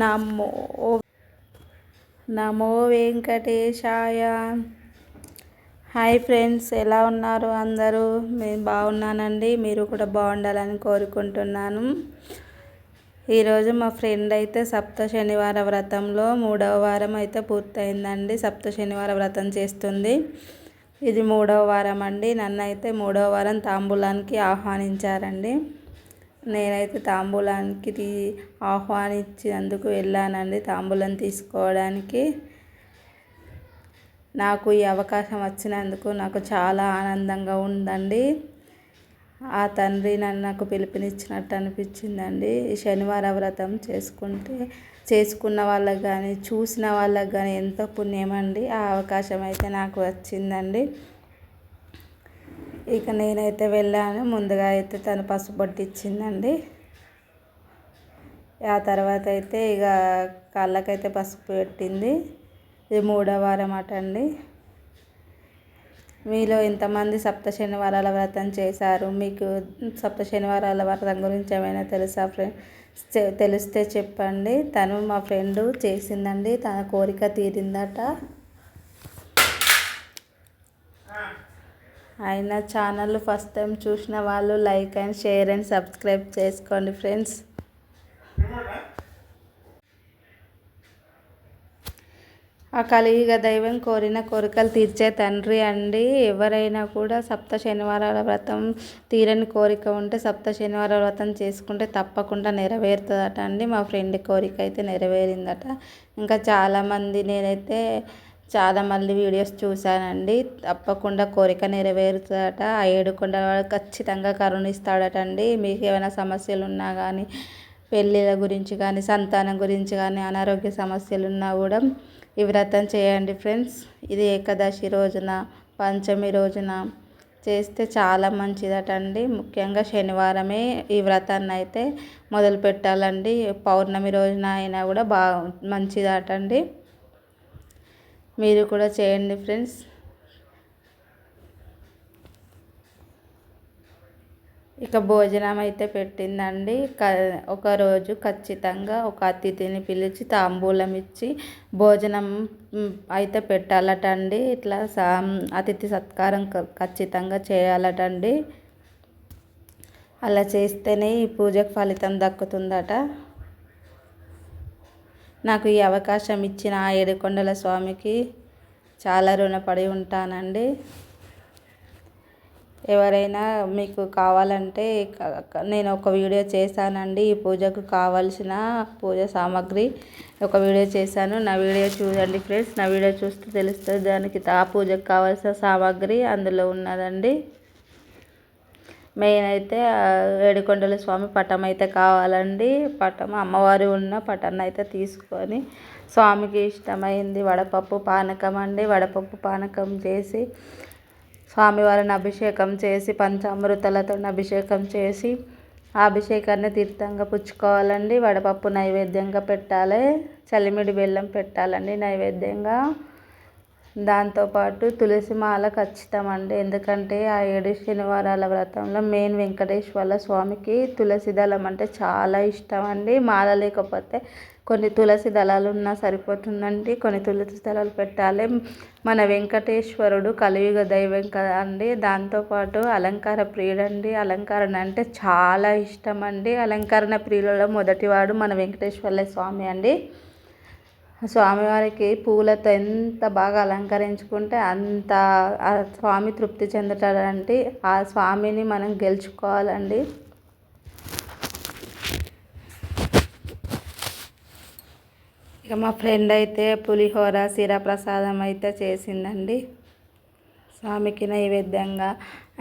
నమో నమో వెంకటేశాయ. Hi friends ఎలా ఉన్నారు అందరూ? నేను బాగున్నానండి మీరు కూడా బాగుండాలని కోరుకుంటున్నాను. ఈరోజు మా ఫ్రెండ్ అయితే సప్త శనివార వ్రతంలో మూడవ వారం అయితే పూర్తయిందండి సప్త శనివార వ్రతం చేస్తుంది. ఇది మూడవ వారం అండి నన్ను అయితే మూడవ వారం తాంబూలానికి ఆహ్వానించారండి. నేనైతే తాంబూలానికి ఆహ్వానించినందుకు వెళ్ళానండి. తాంబూలం తీసుకోవడానికి నాకు ఈ అవకాశం వచ్చినందుకు నాకు చాలా ఆనందంగా ఉందండి. ఆ తండ్రి నన్ను నాకు పిలుపునిచ్చినట్టు అనిపించిందండి. శనివార వ్రతం చేసుకుంటే చేసుకున్న వాళ్ళకి కానీ చూసిన వాళ్ళకి కానీ ఎంతో పుణ్యం అండి ఆ అవకాశం అయితే నాకు వచ్చిందండి. ఇక నేనైతే వెళ్ళాను. ముందుగా అయితే తను పసుపు ఇచ్చిందండి. ఆ తర్వాత అయితే ఇక కళ్ళకైతే పసుపు పెట్టింది. ఇది మూడో వారం అట అండి. మీలో ఇంతమంది సప్త శనివారాల వ్రతం చేశారు. మీకు సప్త శనివారాల వ్రతం గురించి ఏమైనా తెలుసా ఫ్రెండ్స్ తెలిస్తే చెప్పండి. తను మా ఫ్రెండ్ చేసిందండి. తన కోరిక తీరిందట. ఆయన ఛానల్ ఫస్ట్ టైం చూసిన వాళ్ళు like and share and subscribe చేసుకోండి ఫ్రెండ్స్. ఆ కలియుగ దైవం కోరిన కోరికలు తీర్చే తండ్రి అండి. ఎవరైనా కూడా సప్త శనివారాల వ్రతం తీరని కోరిక ఉంటే సప్త శనివారాల వ్రతం చేసుకుంటే తప్పకుండా నెరవేరుతుందట అండి. మా ఫ్రెండ్ కోరిక అయితే నెరవేరిందట. ఇంకా చాలామంది నేనైతే చాలా మళ్ళీ వీడియోస్ చూశానండి. తప్పకుండా కోరిక నెరవేరుతుందట ఆ ఏడుకొండ ఖచ్చితంగా కరుణిస్తాడట అండి మీకు ఏమైనా సమస్యలు ఉన్నా కానీ పెళ్ళిళ్ళ గురించి కానీ సంతానం గురించి కానీ అనారోగ్య సమస్యలు ఉన్నా కూడా ఈ వ్రతం చేయండి ఫ్రెండ్స్. ఇది ఏకాదశి రోజున పంచమి రోజున చేస్తే చాలా మంచిదట అండి ముఖ్యంగా శనివారమే ఈ వ్రతాన్ని అయితే మొదలు పెట్టాలండి పౌర్ణమి రోజున అయినా కూడా బాగా మంచిదట అండి మీరు కూడా చేయండి ఫ్రెండ్స్. ఇక భోజనం అయితే పెట్టిందండి. క ఒకరోజు ఖచ్చితంగా ఒక అతిథిని పిలిచి తాంబూలం ఇచ్చి భోజనం అయితే పెట్టాలట అండి ఇట్లా సా అతిథి సత్కారం ఖచ్చితంగా చేయాలటండి. అలా చేస్తేనే ఈ పూజకు ఫలితం దక్కుతుందట. నాకు ఈ అవకాశం ఇచ్చిన ఆ ఏడుకొండల స్వామికి చాలా రుణపడి ఉంటానండి. ఎవరైనా మీకు కావాలంటే నేను ఒక వీడియో చేశానండి. ఈ పూజకు కావాల్సిన పూజ సామాగ్రి ఒక వీడియో చేశాను. నా వీడియో చూడండి ఫ్రెండ్స్. నా వీడియో చూస్తే తెలుస్తుంది దానికి ఆ పూజకు కావాల్సిన సామాగ్రి అందులో ఉన్నదండి. మెయిన్ అయితే ఏడుకొండల స్వామి పటం అయితే కావాలండి. పటం అమ్మవారు ఉన్న పటాన్ని అయితే తీసుకొని స్వామికి ఇష్టమైంది. వడపప్పు పానకం అండి. వడపప్పు పానకం చేసి స్వామివారిని అభిషేకం చేసి పంచామృతలతో అభిషేకం చేసి ఆ అభిషేకాన్ని తీర్థంగా పుచ్చుకోవాలండి. వడపప్పు నైవేద్యంగా పెట్టాలి. చలిమిడి బెల్లం పెట్టాలండి నైవేద్యంగా. దాంతోపాటు తులసి మాల ఖచ్చితం అండి ఎందుకంటే ఆ ఏడు శనివారాల వ్రతంలో మెయిన్ వెంకటేశ్వర స్వామికి తులసి దళం అంటే చాలా ఇష్టం అండి మాల లేకపోతే కొన్ని తులసి దళాలు ఉన్నా సరిపోతుందండి. కొన్ని తులసి దళాలు పెట్టాలి. మన వెంకటేశ్వరుడు కలియుగ దైవం కదా అండి దాంతోపాటు అలంకార ప్రియుడండి. అలంకరణ అంటే చాలా ఇష్టం అండి అలంకరణ ప్రియులలో మొదటివాడు మన వెంకటేశ్వర స్వామి అండి. స్వామివారికి పూలతో ఎంత బాగా అలంకరించుకుంటే అంత ఆ స్వామి తృప్తి చెందుతాడంటే ఆ స్వామిని మనం గెలుచుకోవాలండి. ఇక మా ఫ్రెండ్ అయితే పులిహోర సిరా ప్రసాదం అయితే చేసిందండి. స్వామికి నైవేద్యంగా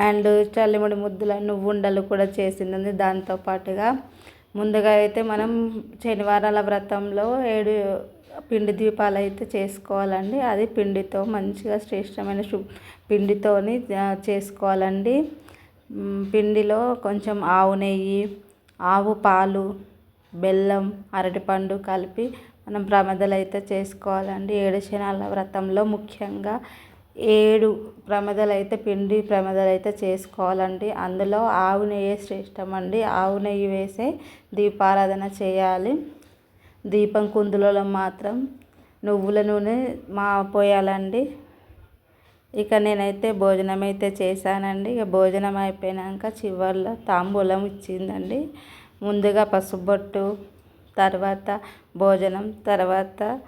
అండ్ చల్లిముడి ముద్దుల నువ్వుండలు కూడా చేసిందండి దాంతో పాటుగా. ముందుగా అయితే మనం శనివారాల వ్రతంలో ఏడు పిండి దీపాలు అయితే చేసుకోవాలండి. అది పిండితో మంచిగా శ్రేష్టమైన శు పిండితోని చేసుకోవాలండి. పిండిలో కొంచెం ఆవు నెయ్యి ఆవు పాలు బెల్లం అరటిపండు కలిపి మనం ప్రమదలు అయితే చేసుకోవాలండి. ఏడు శనాల వ్రతంలో ముఖ్యంగా ఏడు ప్రమదలు అయితే పిండి ప్రమదలు అయితే చేసుకోవాలండి. అందులో ఆవు నెయ్యి శ్రేష్టం అండి ఆవు నెయ్యి వేసే దీపారాధన చేయాలి. దీపం కుందులలో మాత్రం నువ్వుల నూనె మా పోయాలండి. ఇక నేనైతే భోజనం అయితే చేశానండి. ఇక భోజనం అయిపోయాక చివర్లో తాంబూలం ఇచ్చిందండి. ముందుగా పసుపు బొట్టు తర్వాత భోజనం తర్వాత